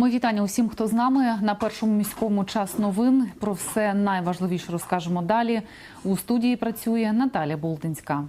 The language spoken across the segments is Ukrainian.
Мої вітання усім, хто з нами на першому міському час новин. Про все найважливіше розкажемо далі. У студії працює Наталя Болдинська.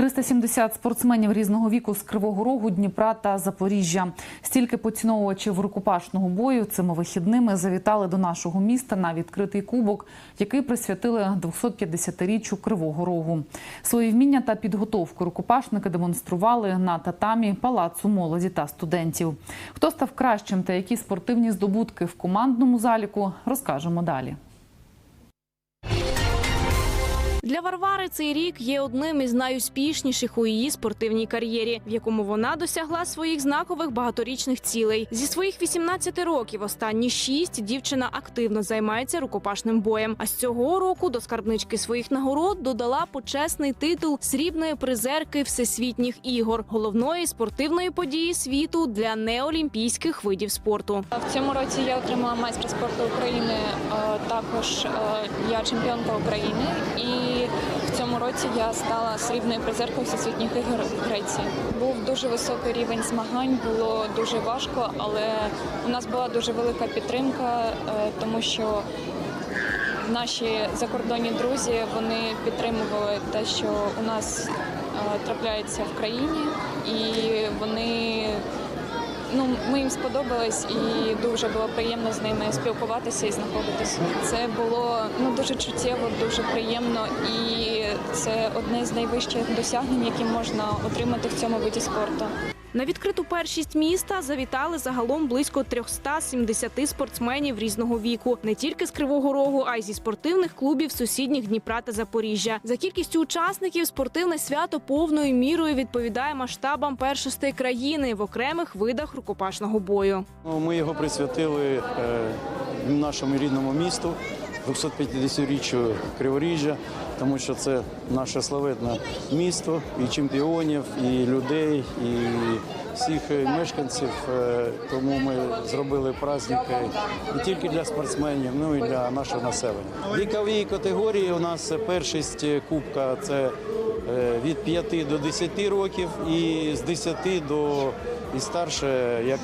«370 спортсменів різного віку з Кривого Рогу, Дніпра та Запоріжжя. Стільки поціновувачів рукопашного бою цими вихідними завітали до нашого міста на відкритий кубок, який присвятили 250-річчю Кривого Рогу. Свої вміння та підготовку рукопашники демонстрували на татамі палацу молоді та студентів. Хто став кращим та які спортивні здобутки в командному заліку, розкажемо далі. Для Варвари цей рік є одним із найуспішніших у її спортивній кар'єрі, в якому вона досягла своїх знакових багаторічних цілей. Зі своїх 18 років останні шість дівчина активно займається рукопашним боєм. А з цього року до скарбнички своїх нагород додала почесний титул срібної призерки всесвітніх ігор, головної спортивної події світу для неолімпійських видів спорту. В цьому році я отримала майстра спорту України. е, Також е, я чемпіонка України, і цьому році я стала срібною призеркою всесвітніх ігор в Греції. Був дуже високий рівень змагань, було дуже важко, але у нас була дуже велика підтримка, е, тому що наші закордонні друзі вони підтримували те, що у нас е, трапляється в країні, і вони Ну, ми їм сподобались, і дуже було приємно з ними спілкуватися і знаходитися. Це було ну дуже чуттєво, дуже приємно, і це одне з найвищих досягнень, які можна отримати в цьому виді спорту. На відкриту першість міста завітали загалом близько 370 спортсменів різного віку, не тільки з Кривого Рогу, а й зі спортивних клубів сусідніх Дніпра та Запоріжжя. За кількістю учасників спортивне свято повною мірою відповідає масштабам першостей країни в окремих видах рукопашного бою. Ну, Ми його присвятили е, нашому рідному місту, 250-річчю Криворіжжя, тому що це наше славетне місто і чемпіонів, і людей, і всіх мешканців. Е, Тому ми зробили праздники не тільки для спортсменів, ну і для нашого населення. Вікові категорії у нас першість кубка це е, від 5 до 10 років і з 10 до і старше, як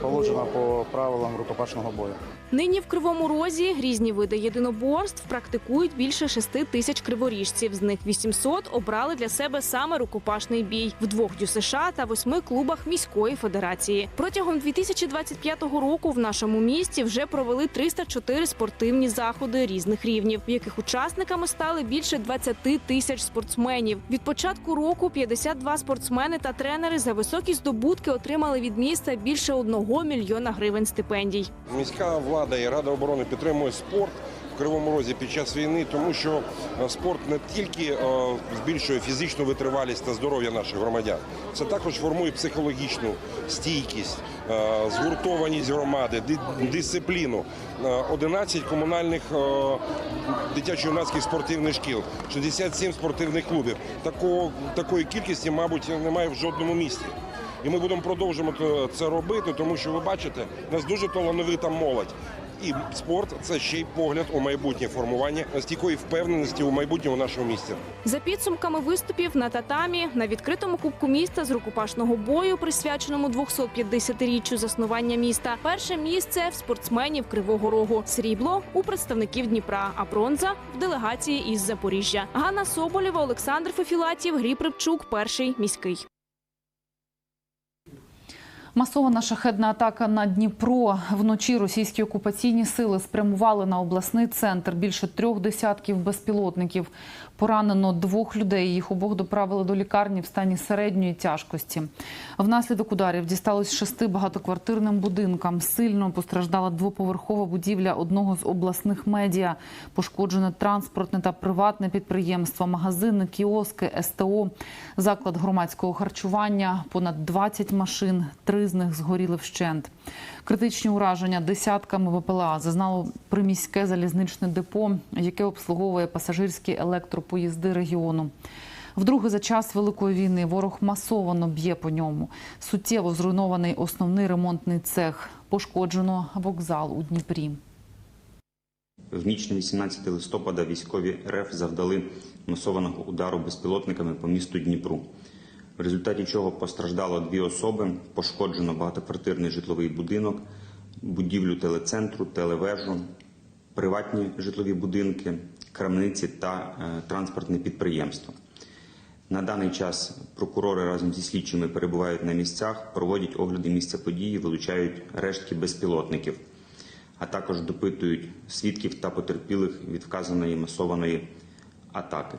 положено по правилам рукопашного бою. Нині в Кривому Розі різні види єдиноборств практикують більше 6 тисяч криворіжців. З них 800 обрали для себе саме рукопашний бій в двох ДЮСШ та восьми клубах міської федерації. Протягом 2025 року в нашому місті вже провели 304 спортивні заходи різних рівнів, в яких учасниками стали більше 20 тисяч спортсменів. Від початку року 52 спортсмени та тренери за високі здобутки отримали від міста більше 1 мільйона гривень стипендій. Міська влада і Рада оборони підтримує спорт в Кривому Розі під час війни, тому що е, спорт не тільки е, збільшує фізичну витривалість та здоров'я наших громадян, це також формує психологічну стійкість, е, згуртованість громади, дисципліну. Е, 11 комунальних дитячо-юнацьких спортивних шкіл, 67 спортивних клубів. Такої кількості, мабуть, немає в жодному місті. І ми будемо продовжувати це робити, тому що ви бачите, у нас дуже талановита молодь. І спорт це ще й погляд у майбутнє формування стійкої впевненості у майбутньому нашому місті. За підсумками виступів на татамі на відкритому кубку міста з рукопашного бою, присвяченому 250-річчю заснування міста, перше місце в спортсменів Кривого Рогу, срібло у представників Дніпра, а бронза в делегації із Запоріжжя. Ганна Соболєва, Олександр Фефілатів, Грій Припчук, перший міський. Масована шахедна атака на Дніпро. Вночі російські окупаційні сили спрямували на обласний центр більше трьох десятків безпілотників. Поранено двох людей. Їх обох доправили до лікарні в стані середньої тяжкості. Внаслідок ударів дісталось шести багатоквартирним будинкам. Сильно постраждала двоповерхова будівля одного з обласних медіа. Пошкоджене транспортне та приватне підприємство, магазини, кіоски, СТО, заклад громадського харчування, понад 20 машин. Три з них згоріли вщент. Критичні ураження десятками БПЛА зазнало приміське залізничне депо, яке обслуговує пасажирські електропоїзди регіону. Вдруге за час великої війни ворог масовано б'є по ньому. Суттєво зруйнований основний ремонтний цех. Пошкоджено вокзал у Дніпрі. В ніч на 18 листопада військові РФ завдали масованого удару безпілотниками по місту Дніпру, в результаті чого постраждало дві особи, пошкоджено багатоквартирний житловий будинок, будівлю телецентру, телевежу, приватні житлові будинки, крамниці та е, транспортне підприємство. На даний час прокурори разом зі слідчими перебувають на місцях, проводять огляди місця події, вилучають рештки безпілотників, а також допитують свідків та потерпілих від вказаної масованої атаки.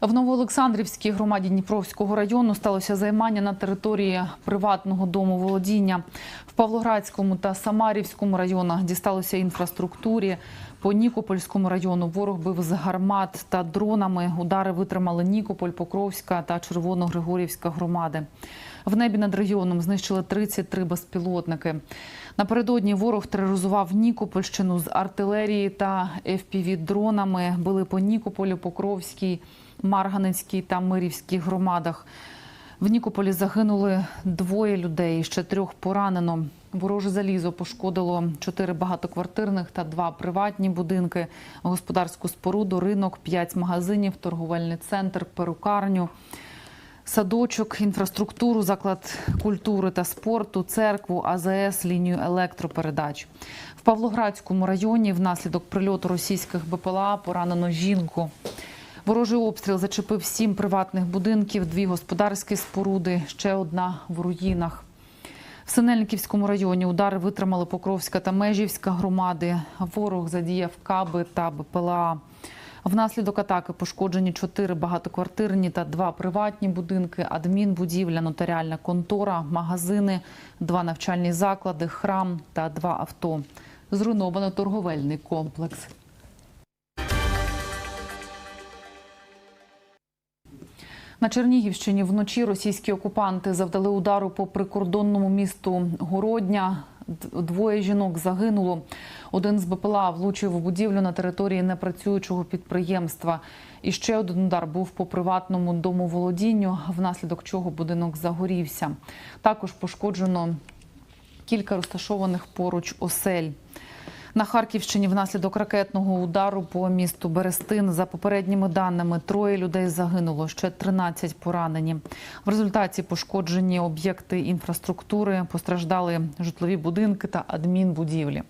В Новоолександрівській громаді Дніпровського району сталося займання на території приватного дому володіння. В Павлоградському та Самарівському районах дісталося інфраструктурі. По Нікопольському району ворог бив з гармат та дронами. Удари витримали Нікополь, Покровська та Червоногригорівська громади. В небі над регіоном знищили 33 безпілотники. Напередодні ворог тероризував Нікопольщину з артилерії та FPV-дронами. Били по Нікополю, Покровській, Марганецькій та Мирівській громадах. В Нікополі загинули двоє людей, ще трьох поранено. Вороже залізо пошкодило чотири багатоквартирних та два приватні будинки, господарську споруду, ринок, п'ять магазинів, торговельний центр, перукарню, садочок, інфраструктуру, заклад культури та спорту, церкву, АЗС, лінію електропередач. В Павлоградському районі внаслідок прильоту російських БПЛА поранено жінку. Ворожий обстріл зачепив сім приватних будинків, дві господарські споруди, ще одна в руїнах. В Синельниківському районі удари витримали Покровська та Межівська громади. Ворог задіяв каби та БПЛА. Внаслідок атаки пошкоджені чотири багатоквартирні та два приватні будинки, адмінбудівля, нотаріальна контора, магазини, два навчальні заклади, храм та два авто. Зруйновано торговельний комплекс. На Чернігівщині вночі російські окупанти завдали удару по прикордонному місту Городня. Двоє жінок загинуло. Один з БПЛА влучив у будівлю на території непрацюючого підприємства. І ще один удар був по приватному домоволодінню, внаслідок чого будинок загорівся. Також пошкоджено кілька розташованих поруч осель. На Харківщині внаслідок ракетного удару по місту Берестин за попередніми даними троє людей загинуло, ще 13 поранені. В результаті пошкоджені об'єкти інфраструктури, постраждали житлові будинки та адмінбудівлі.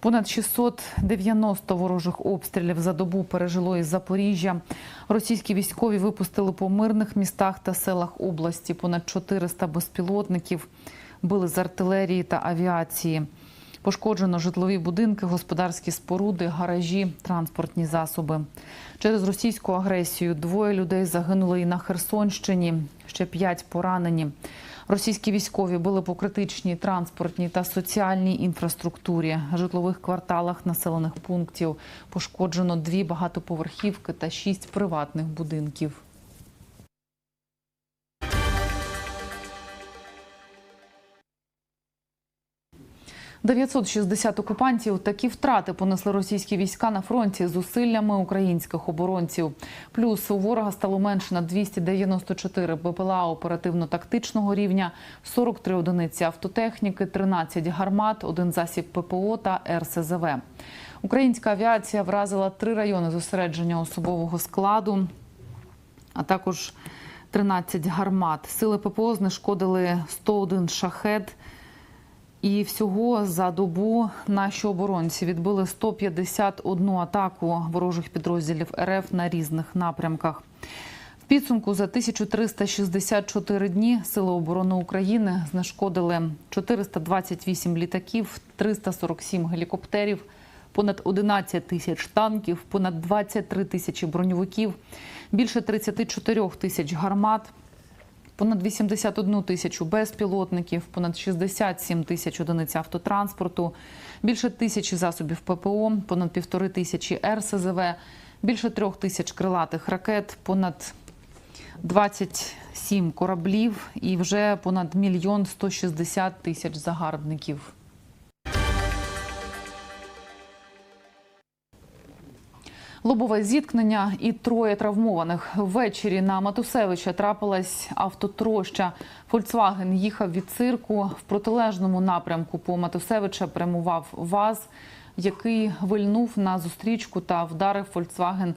Понад 690 ворожих обстрілів за добу пережило із Запоріжжя. Російські військові випустили по мирних містах та селах області понад 400 безпілотників, били з артилерії та авіації. Пошкоджено житлові будинки, господарські споруди, гаражі, транспортні засоби. Через російську агресію двоє людей загинули і на Херсонщині, ще п'ять поранені. Російські військові били по критичній транспортній та соціальній інфраструктурі, житлових кварталах населених пунктів. Пошкоджено дві багатоповерхівки та шість приватних будинків. – 960 окупантів такі втрати понесли російські війська на фронті з зусиллями українських оборонців. Плюс у ворога стало менше на 294 БПЛА оперативно-тактичного рівня, 43 одиниці автотехніки, 13 гармат, один засіб ППО та РСЗВ. Українська авіація вразила три райони зосередження особового складу, а також 13 гармат. Сили ППО знешкодили 101 шахет. І всього за добу наші оборонці відбили 151 атаку ворожих підрозділів РФ на різних напрямках. В підсумку за 1364 дні Сили оборони України знешкодили 428 літаків, 347 гелікоптерів, понад 11 тисяч танків, понад 23 тисячі броньовиків, більше 34 тисяч гармат. Понад 81 тисячу безпілотників, понад 67 тисяч одиниць автотранспорту, більше тисячі засобів ППО, понад півтори тисячі РСЗВ, більше трьох тисяч крилатих ракет, понад 27 кораблів і вже понад мільйон 160 тисяч загарбників. Лобове зіткнення і троє травмованих. Ввечері на Матусевича трапилась автотроща. Фольксваген їхав від цирку. В протилежному напрямку по Матусевича прямував ВАЗ. який вильнув на зустрічку та вдарив Volkswagen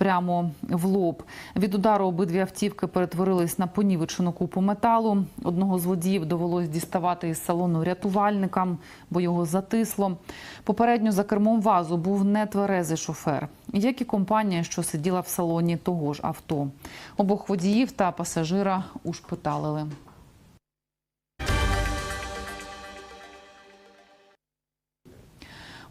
прямо в лоб. Від удару обидві автівки перетворились на понівечену купу металу. Одного з водіїв довелось діставати із салону рятувальникам, бо його затисло. Попередньо за кермом вазу був нетверезий шофер, як і компанія, що сиділа в салоні того ж авто. Обох водіїв та пасажира ушпиталили.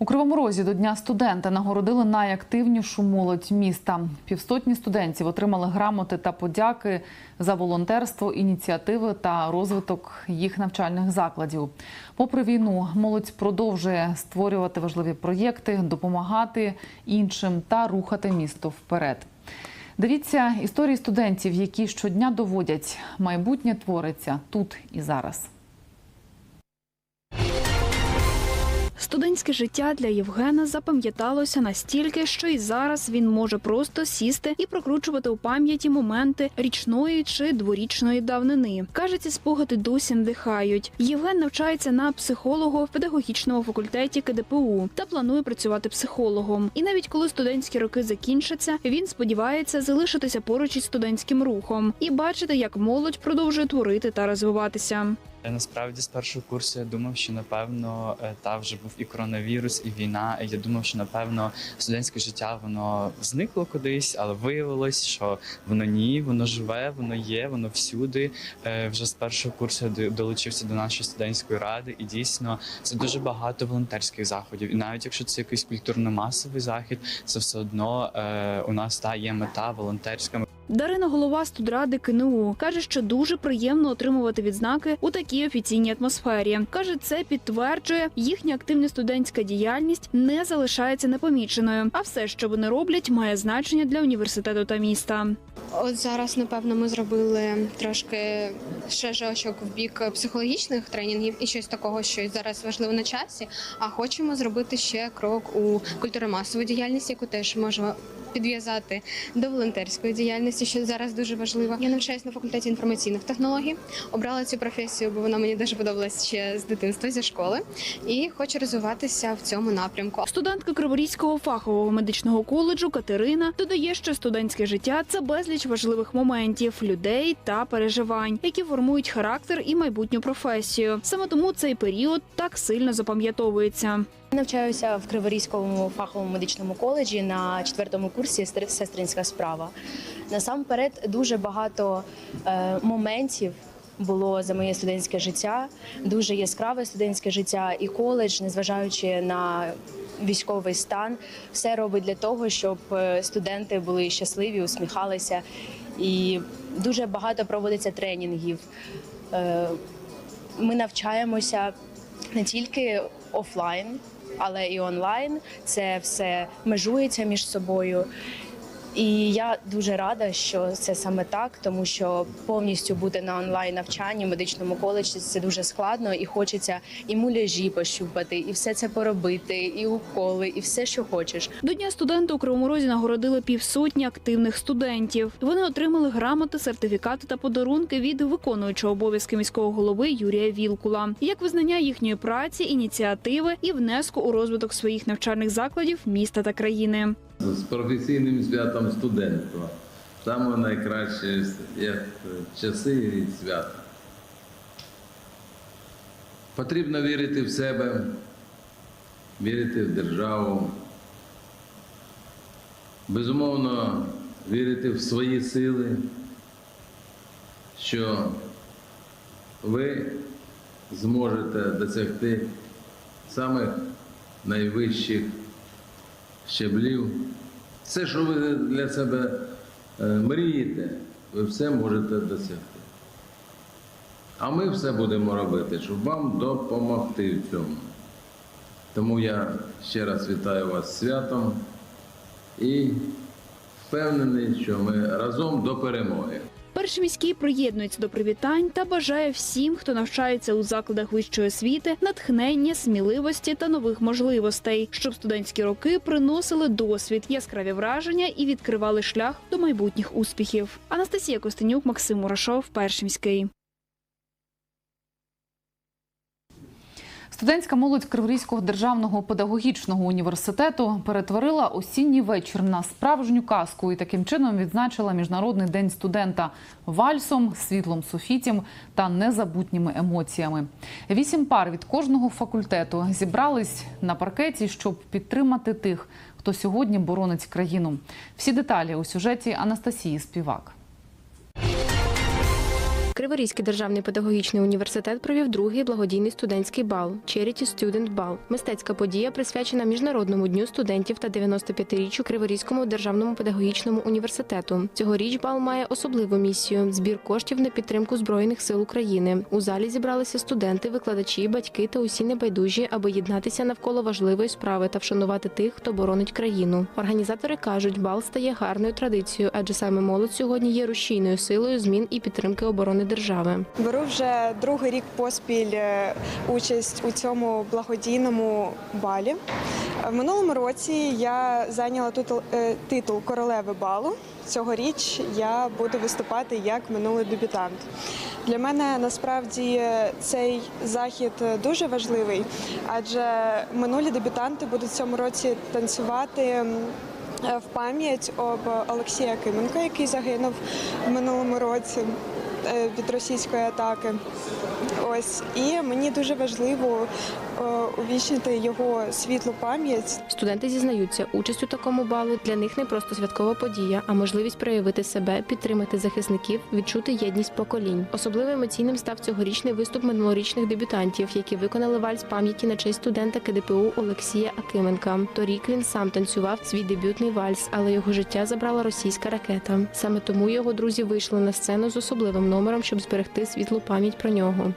У Кривому Розі до Дня студента нагородили найактивнішу молодь міста. Півсотні студентів отримали грамоти та подяки за волонтерство, ініціативи та розвиток їх навчальних закладів. Попри війну, молодь продовжує створювати важливі проєкти, допомагати іншим та рухати місто вперед. Дивіться історії студентів, які щодня доводять майбутнє твориться тут і зараз. Студентське життя для Євгена запам'яталося настільки, що і зараз він може просто сісти і прокручувати у пам'яті моменти річної чи дворічної давнини. Каже, ці спогади досі надихають. Євген навчається на психолога в педагогічному факультеті КДПУ та планує працювати психологом. І навіть коли студентські роки закінчаться, він сподівається залишитися поруч із студентським рухом і бачити, як молодь продовжує творити та розвиватися. Е, Насправді з першого курсу я думав, що напевно е, та вже був і коронавірус, і війна. Я думав, що напевно студентське життя воно зникло кудись, але виявилось, що воно ні, воно живе, воно є, воно всюди. Е, Вже з першого курсу я долучився до нашої студентської ради, і дійсно це дуже багато волонтерських заходів. І навіть якщо це якийсь культурно-масовий захід, це все одно у нас та є мета волонтерська. Дарина голова студради КНУ каже, що дуже приємно отримувати відзнаки у такій офіційній атмосфері. каже, це підтверджує їхня активна студентська діяльність не залишається непоміченою. А все, що вони роблять, має значення для університету та міста. От зараз, напевно, ми зробили трошки ще жочок в бік психологічних тренінгів і щось такого, що зараз важливо на часі. А хочемо зробити ще крок у культуромасову діяльність, яку теж можемо підв'язати до волонтерської діяльності, що зараз дуже важливо. Я навчаюся на факультеті інформаційних технологій. Обрала цю професію, бо вона мені дуже подобалась ще з дитинства зі школи, і хочу розвиватися в цьому напрямку. Студентка Криворізького фахового медичного коледжу Катерина додає, що студентське життя це безліч важливих моментів, людей та переживань, які формують характер і майбутню професію. Саме тому цей період так сильно запам'ятовується. Навчаюся в Криворізькому фаховому медичному коледжі на четвертому курсі сестринська справа. Насамперед дуже багато е, моментів було за моє студентське життя, дуже яскраве студентське життя і коледж, незважаючи на військовий стан, все робить для того, щоб е, студенти були щасливі, усміхалися. І дуже багато проводиться тренінгів. Е, ми навчаємося не тільки офлайн, але і онлайн. Це все межується між собою. І я дуже рада, що це саме так, тому що повністю бути на онлайн навчанні в медичному коледжі це дуже складно, і хочеться і муляжі пощупати, і все це поробити, і уколи, і все, що хочеш. До дня студента у Кривому Розі нагородили півсотні активних студентів. Вони отримали грамоти, сертифікати та подарунки від виконуючого обов'язки міського голови Юрія Вілкула, як визнання їхньої праці, ініціативи і внеску у розвиток своїх навчальних закладів міста та країни. З професійним святом студентства. Саме найкраще як часи і свята. Потрібно вірити в себе, вірити в державу, безумовно, вірити в свої сили, що ви зможете досягти самих найвищих щеблів. Все, що ви для себе е, мрієте, ви все можете досягти. А ми все будемо робити, щоб вам допомогти в цьому. Тому я ще раз вітаю вас святом і впевнений, що ми разом до перемоги. Перший міський приєднується до привітань та бажає всім, хто навчається у закладах вищої освіти, натхнення, сміливості та нових можливостей, щоб студентські роки приносили досвід, яскраві враження і відкривали шлях до майбутніх успіхів. Анастасія Костенюк, Максим Мурашов, перший міський. Студентська молодь Криворізького державного педагогічного університету перетворила осінній вечір на справжню казку і таким чином відзначила міжнародний день студента вальсом, світлом софітім та незабутніми емоціями. Вісім пар від кожного факультету зібрались на паркеті, щоб підтримати тих, хто сьогодні боронить країну. Всі деталі у сюжеті Анастасії Співак. Криворізький державний педагогічний університет провів другий благодійний студентський бал Charity Student Ball. Мистецька подія присвячена міжнародному дню студентів та 95-річчю Криворізькому державному педагогічному університету. Цьогоріч бал має особливу місію збір коштів на підтримку збройних сил України. У залі зібралися студенти, викладачі, батьки та усі небайдужі, аби єднатися навколо важливої справи та вшанувати тих, хто боронить країну. Організатори кажуть, бал стає гарною традицією, адже саме молодь сьогодні є рушійною силою змін і підтримки оборони держави. Беру вже другий рік поспіль е, участь у цьому благодійному балі. В минулому році я зайняла е, титул королеви балу. Цьогоріч я буду виступати як минулий дебютант. Для мене насправді цей захід дуже важливий, адже минулі дебютанти будуть в цьому році танцювати. е, В пам'ять об Олексія Кименка, який загинув в минулому році від російської атаки. Ось і мені дуже важливо е, увічнити його світлу пам'ять. Студенти зізнаються, участь у такому балу для них не просто святкова подія, а можливість проявити себе, підтримати захисників, відчути єдність поколінь. Особливо емоційним став цьогорічний виступ минулорічних дебютантів, які виконали вальс пам'яті на честь студента КДПУ Олексія Акименка. Торік він сам танцював свій дебютний вальс, але його життя забрала російська ракета. Саме тому його друзі вийшли на сцену з особливим номером, щоб зберегти світлу пам'ять про нього.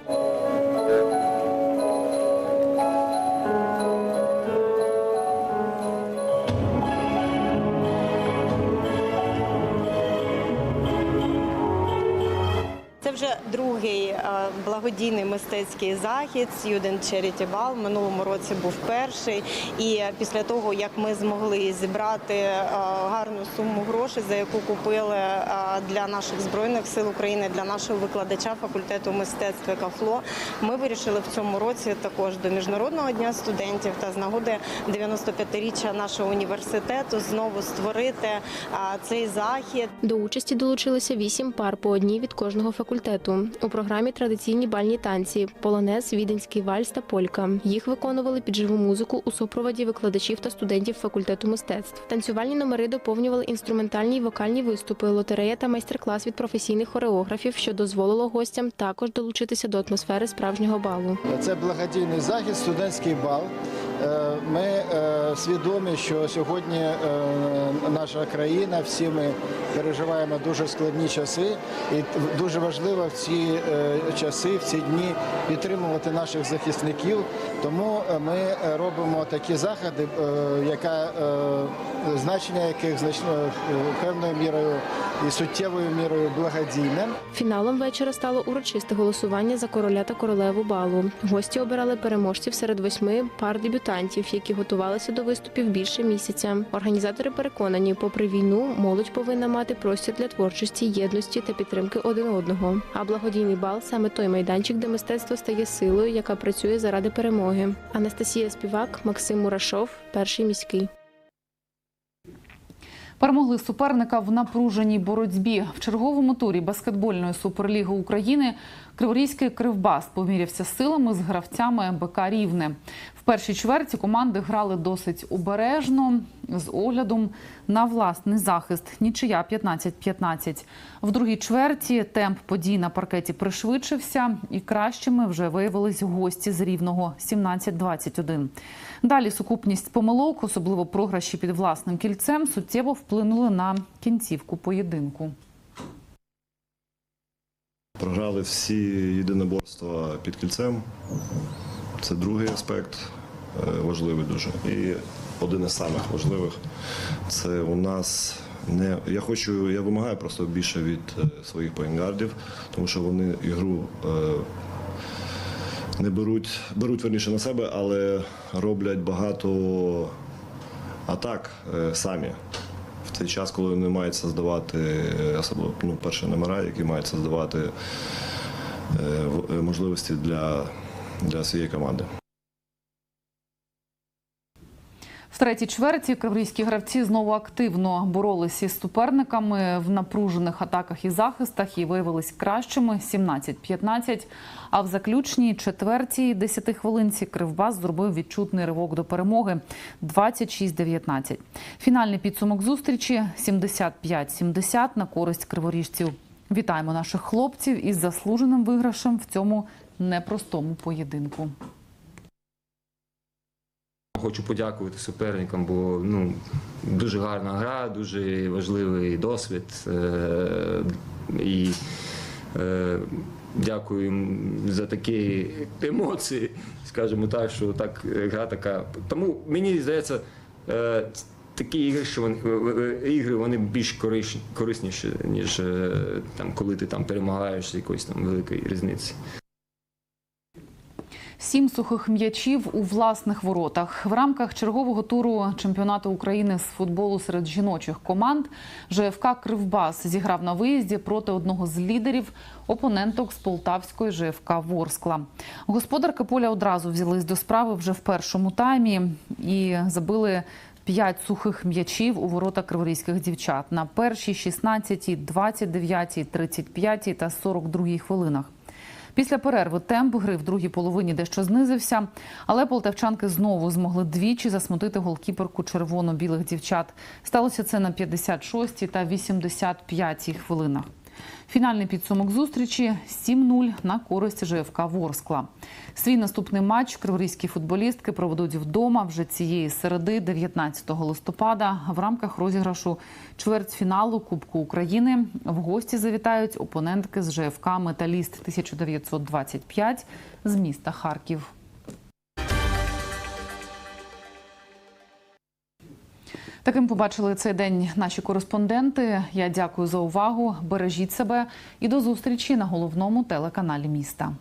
Благодійний мистецький захід Student Charity Ball. В минулому році був перший. І після того, як ми змогли зібрати е, гарну суму грошей, за яку купили е, для наших збройних сил України, для нашого викладача факультету мистецтва КАФЛО, ми вирішили в цьому році також до міжнародного дня студентів та з нагоди 95-річчя нашого університету знову створити е, цей захід. До участі долучилися вісім пар по одній від кожного факультету. У програмі традиційні бальні танці, полонез, віденський вальс та полька. Їх виконували під живу музику у супроводі викладачів та студентів факультету мистецтв. Танцювальні номери доповнювали інструментальні й вокальні виступи, лотерея та майстер-клас від професійних хореографів, що дозволило гостям також долучитися до атмосфери справжнього балу. Це благодійний захід, студентський бал. Е, Ми е, свідомі, що сьогодні е, наша країна, всі ми переживаємо дуже складні часи, і дуже важливо в ці часи, в ці дні підтримувати наших захисників. Тому е, ми е, робимо такі заходи, е, яка значення яких значно певною мірою і суттєвою мірою благодійне. Фіналом вечора стало урочисте голосування за короля та королеву балу. Гості обирали переможців серед восьми пар дебютантів, які готувалися до виступів більше місяця. Організатори переконані, попри війну, молодь повинна мати простір для творчості, єдності та підтримки один одного. А благодійний бал саме той майданчик, де мистецтво стає силою, яка працює заради перемоги. Анастасія Співак, Максим Мурашов, перший міський. Перемогли суперника в напруженій боротьбі. В черговому турі баскетбольної суперліги України Криворізький Кривбас помірявся силами з гравцями БК Рівне. В першій чверті команди грали досить обережно з оглядом на власний захист. Нічия 15-15. В другій чверті темп подій на паркеті пришвидшився, і кращими вже виявились гості з рівного 17-21. Далі сукупність помилок, особливо програші під власним кільцем, суттєво вплинули на кінцівку поєдинку. Програли всі єдиноборства під кільцем. Це другий аспект, е, важливий дуже. І один із самих важливих це у нас не. Я хочу, я вимагаю просто більше від е, своїх поінгардів, тому що вони ігру е, не беруть, беруть верніше на себе, але роблять багато атак е, самі. В цей час, коли вони мають создавати е, особливо ну, перші номера, які мають создавати е, е, можливості для, для своєї команди. В третій чверті криворізькі гравці знову активно боролися із суперниками в напружених атаках і захистах і виявились кращими 17-15. А в заключній четвертій 10 хвилинці Кривбас зробив відчутний ривок до перемоги 26-19. Фінальний підсумок зустрічі 75-70 на користь криворіжців. Вітаємо наших хлопців із заслуженим виграшем в цьому непростому поєдинку. Хочу подякувати суперникам, бо ну, дуже гарна гра, дуже важливий досвід. Е- і е- дякую їм за такі емоції, скажімо так, що так гра така. Тому мені здається, е- такі ігри, що вони, ігри вони більш корисніші, ніж там, коли ти там перемагаєш з якоїсь там великої різниці. Сім сухих м'ячів у власних воротах в рамках чергового туру чемпіонату України з футболу серед жіночих команд ЖФК Кривбас зіграв на виїзді проти одного з лідерів опоненток з полтавської ЖФК Ворскла. Господарки поля одразу взялись до справи вже в першому таймі і забили. П'ять сухих м'ячів у ворота криворізьких дівчат на першій, 16, 29, 35 та 42 хвилинах. Після перерви темп гри в другій половині дещо знизився, але полтавчанки знову змогли двічі засмутити голкіперку червоно-білих дівчат. Сталося це на 56 та 85 хвилинах. Фінальний підсумок зустрічі 7-0 на користь ЖФК Ворскла. Свій наступний матч криворізькі футболістки проведуть вдома вже цієї середи, 19 листопада, в рамках розіграшу чвертьфіналу Кубку України. В гості завітають опонентки з ЖФК Металіст 1925 з міста Харків. Таким побачили цей день наші кореспонденти. Я дякую за увагу. Бережіть себе і до зустрічі на головному телеканалі міста.